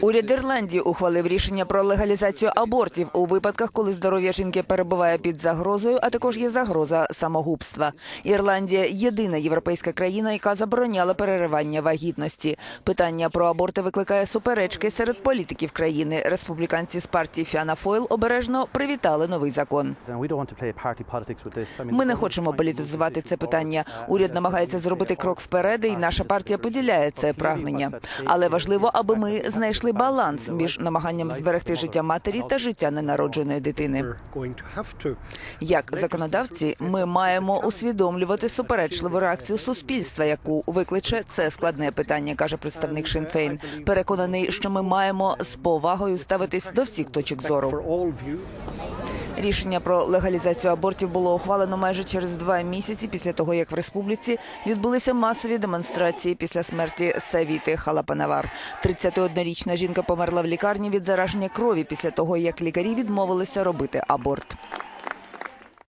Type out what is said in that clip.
Уряд Ірландії ухвалив рішення про легалізацію абортів у випадках, коли здоров'я жінки перебуває під загрозою, а також є загроза самогубства. Ірландія єдина європейська країна, яка забороняла переривання вагітності. Питання про аборти викликає суперечки серед політиків країни. Республіканці з партії Фіана Фойл обережно привітали новий закон. Ми не хочемо політизувати це питання. Уряд намагається зробити крок вперед, і наша партія поділяє це прагнення. Але важливо, аби ми знайшли баланс між намаганням зберегти життя матері та життя ненародженої дитини. Як законодавці, ми маємо усвідомлювати суперечливу реакцію суспільства, яку викличе це складне питання, каже представник Шинфейн. Переконаний, що ми маємо з повагою ставитись до всіх точок зору. Рішення про легалізацію абортів було ухвалено майже через два місяці після того, як в республіці відбулися масові демонстрації після смерті Савіти Халапанавар. 31-річна жінка померла в лікарні від зараження крові після того, як лікарі відмовилися робити аборт.